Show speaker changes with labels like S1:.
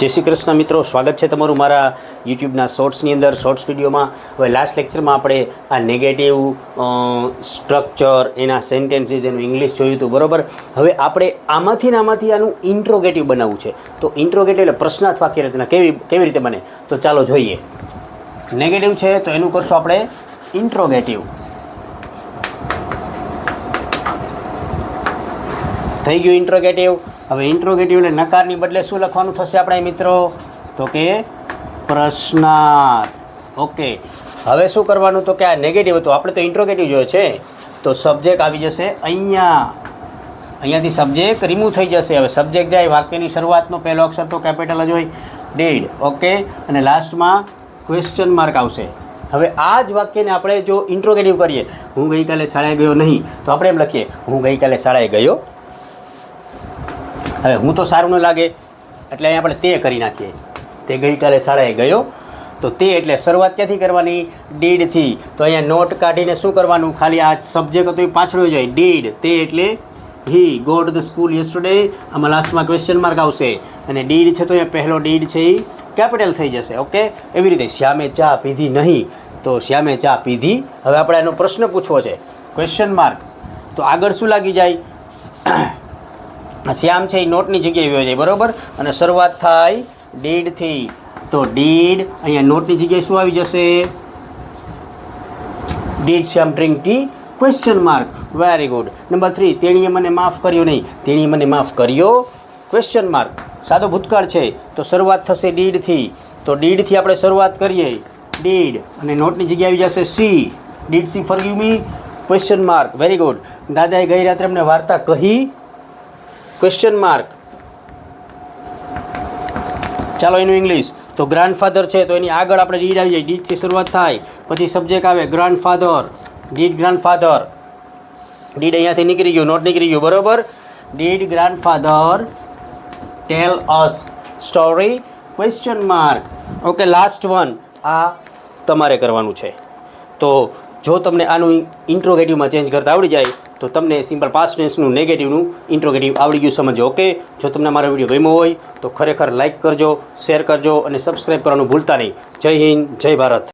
S1: જય શ્રી કૃષ્ણ મિત્રો, સ્વાગત છે તમારું મારા યુટ્યુબના શોર્ટ્સની અંદર શોર્ટ્સ વિડીયોમાં હવે લાસ્ટ લેક્ચરમાં આપણે આ નેગેટિવ સ્ટ્રક્ચર એના સેન્ટેન્સીસ એનું ઇંગ્લિશ જોયું હતું, બરાબર? હવે આપણે આમાંથી ને આમાંથી આનું ઇન્ટ્રોગેટિવ બનાવવું છે. તો ઇન્ટ્રોગેટિવ એટલે પ્રશ્નાર્થ વાક્ય રચના, કેવી કેવી રીતે બને? તો ચાલો જોઈએ. નેગેટિવ છે, તો એનું કરશું આપણે ઇન્ટ્રોગેટિવ થઈ ગયું ઇન્ટ્રોગેટિવ હવે ઇન્ટ્રોગેટિવ એટલે નકારની બદલે શું લખવાનું થશે આપણા મિત્રો? તો કે પ્રશ્નાર્થ. ઓકે હવે શું કરવાનું? તો કે આ નેગેટિવ હતું. આપણે તો ઇન્ટ્રોગેટિવ જોયો છે. તો સબ્જેક્ટ આવી જશે અહીંયા. અહીંયાથી સબ્જેક્ટ રિમૂવ થઈ જશે. હવે સબ્જેક્ટ જાય, વાક્યની શરૂઆતનો પહેલો અક્ષર તો કેપિટલ જ હોય. ડેડ ઓકે અને લાસ્ટમાં ક્વેશ્ચન માર્ક આવશે. હવે આ જ વાક્યને આપણે જો ઇન્ટ્રોગેટિવ કરીએ. હું ગઈકાલે શાળાએ ગયો નહીં. તો આપણે એમ લખીએ. હું ગઈકાલે શાળાએ ગયો હવે હું તો સારું ન લાગે. એટલે અહીં આપણે તે કરી નાખીએ. તે ગઈકાલે શાળાએ ગયો. તો તે એટલે શરૂઆત ક્યાંથી કરવાની? ડીડથી. તો અહીંયા નોટ કાઢીને શું કરવાનું? ખાલી આ સબ્જેક્ટ હતો એ પાછળ જાય. ડીડ. તે એટલે he god the school yesterday આમાં લાસ્ટમાં ક્વેશ્ચન માર્ક આવશે. અને ડીડ છે તો અહીંયા પહેલો ડીડ છે એ કેપિટલ થઈ જશે. ઓકે એવી રીતે શ્યામે ચા પીધી નહીં. તો શ્યામે ચા પીધી. હવે આપણે એનો પ્રશ્ન પૂછવો છે. ક્વેશ્ચન માર્ક તો આગળ શું લાગી જાય? શ્યામ છે એ નોટની જગ્યાએ વ્યો જાય બરાબર? અને શરૂઆત થાય ડીડથી તો ડીડ, અહીંયા નોટની જગ્યાએ શું આવી જશે? Did, Shyam, drink, tea question mark very good number three તેણીએ મને માફ કર્યો નહીં. તેણીએ મને માફ કર્યો. ક્વેશ્ચન માર્ક સાદો ભૂતકાળ છે. તો શરૂઆત થશે ડીડથી તો ડીડથી આપણે શરૂઆત કરીએ. ડીડ. અને નોટની જગ્યાએ આવી જશે see. Did see for me question mark very good દાદાએ ગઈ રાત્રે અમને વાર્તા કહી. ક્વેશ્ચન માર્ક ચાલો એનું ઇંગ્લિશ તો ગ્રાન્ડફાધર છે, તો એની આગળ આપણે ડીડ આવી જાય. ડીડથી શરૂઆત થાય. પછી સબ્જેક્ટ આવે ગ્રાન્ડફાધર ડીડ ગ્રાન્ડફાધર ડીડ અહીંયાથી નીકળી ગયું નોટ નીકળી ગયું, બરોબર? Did grandfather tell us story question mark okay last one આ તમારે કરવાનું છે. તો જો તમને આનું ઇન્ટ્રોગેટિવમાં ચેન્જ કરતા આવડી જાય તો તમને સિમ્પલ પાસ્ટ ટેન્સનું નેગેટિવનું ઇન્ટ્રોગેટિવ આવડી ગયું સમજો ઓકે જો તમને મારો વીડિયો ગમ્યો હોય, તો ખરેખર લાઇક કરજો શેર કરજો અને સબસ્ક્રાઈબ કરવાનું ભૂલતા નહીં. જય હિન્દ, જય ભારત.